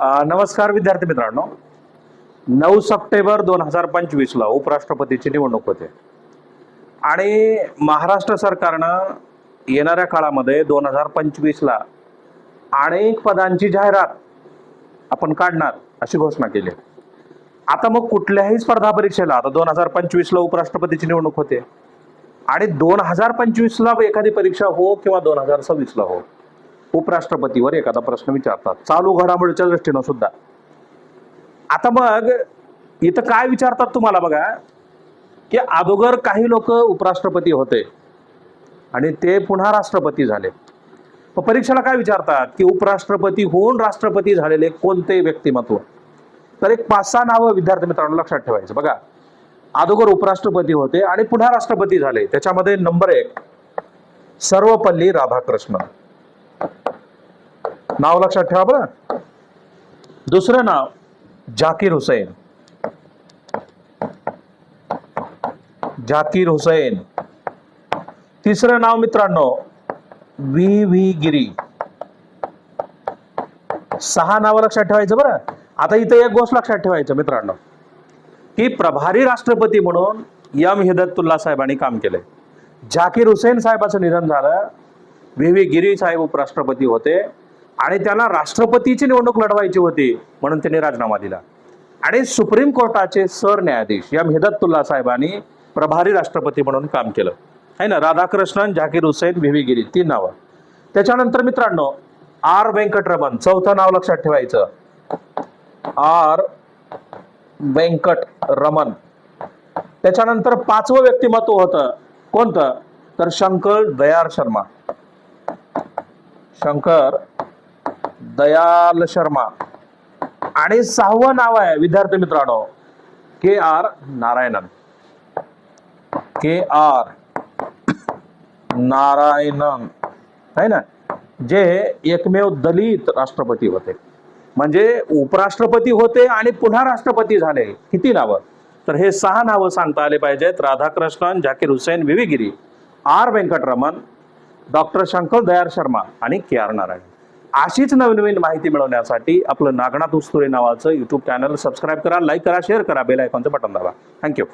नमस्कार विद्यार्थी मित्रांनो. नऊ सप्टेंबर दोन हजार पंचवीसला उपराष्ट्रपतीची निवडणूक होते. आणि महाराष्ट्र सरकारनं येणाऱ्या काळामध्ये दोन हजार पंचवीसला अनेक पदांची जाहिरात आपण काढणार अशी घोषणा केली. आता मग कुठल्याही स्पर्धा परीक्षेला आता दोन हजार पंचवीसला उपराष्ट्रपतीची निवडणूक होते. आणि दोन हजार पंचवीसला एखादी परीक्षा हो किंवा दोन हजार सव्वीसला हो. उपराष्ट्रपतीवर एखादा प्रश्न विचारतात. चालू घडामोडीच्या दृष्टीनं सुद्धा. आता मग इथं काय विचारतात तुम्हाला बघा की अगोदर काही लोक उपराष्ट्रपती होते आणि ते पुन्हा राष्ट्रपती झाले. मग परीक्षेला काय विचारतात की उपराष्ट्रपती होऊन राष्ट्रपती झालेले कोणते व्यक्तिमत्व? तर एक पाच सहा नावं विद्यार्थी मित्रांनो लक्षात ठेवायचं. बघा अगोदर उपराष्ट्रपती होते आणि पुन्हा राष्ट्रपती झाले. त्याच्यामध्ये नंबर एक सर्वपल्ली राधाकृष्ण नाव लक्षात ठेवा बरं. दुसरं नाव जाकीर हुसैन. जाकीर हुसैन. तिसरं नाव मित्रांनो व्ही व्ही गिरी. सहा नावं लक्षात ठेवायचं बरं. आता इथं एक गोष्ट लक्षात ठेवायचं मित्रांनो. की प्रभारी राष्ट्रपती म्हणून यम हिदतुल्ला साहेबांनी काम केलंय. जाकीर हुसेन साहेबाचं निधन झालं. व्ही व्ही गिरी साहेब उपराष्ट्रपती होते. आणि त्यांना राष्ट्रपतीची निवडणूक लढवायची होती म्हणून त्यांनी राजीनामा दिला. आणि सुप्रीम कोर्टाचे सरन्यायाधीश या मेहदतुल्ला साहेबांनी प्रभारी राष्ट्रपती म्हणून काम केलं. आहे ना? राधाकृष्णन झाकीर हुसेन व्ही. गिरी तीन नावं. त्याच्यानंतर मित्रांनो आर. व्यंकटरमन चौथं नाव लक्षात ठेवायचं. आर. व्यंकट रमन त्याच्यानंतर पाचवं व्यक्तिमत्व होतं. कोणतं? तर शंकर दयार शर्मा. शंकर दयाल शर्मा. आणि सहावं नाव आहे विद्यार्थी मित्रांनो K R Narayanan. K R Narayanan. आहे ना? जे एकमेव दलित राष्ट्रपती होते. म्हणजे उपराष्ट्रपती होते आणि पुन्हा राष्ट्रपती झाले. किती नावं? तर हे सहा नावं सांगता आले पाहिजेत. राधाकृष्णन झाकीर हुसेन विविगिरी. आर व्यंकटरमण डॉक्टर शंकर दयार शर्मा आणि के आर नारायण अशीच नवीन नवीन माहिती मिळवण्यासाठी आपलं नागनाथ उस्तुरे नावाचं युट्यूब चॅनल सबस्क्राईब करा लाईक करा शेअर करा बेल आयकॉनचं बटन दाबा. Thank you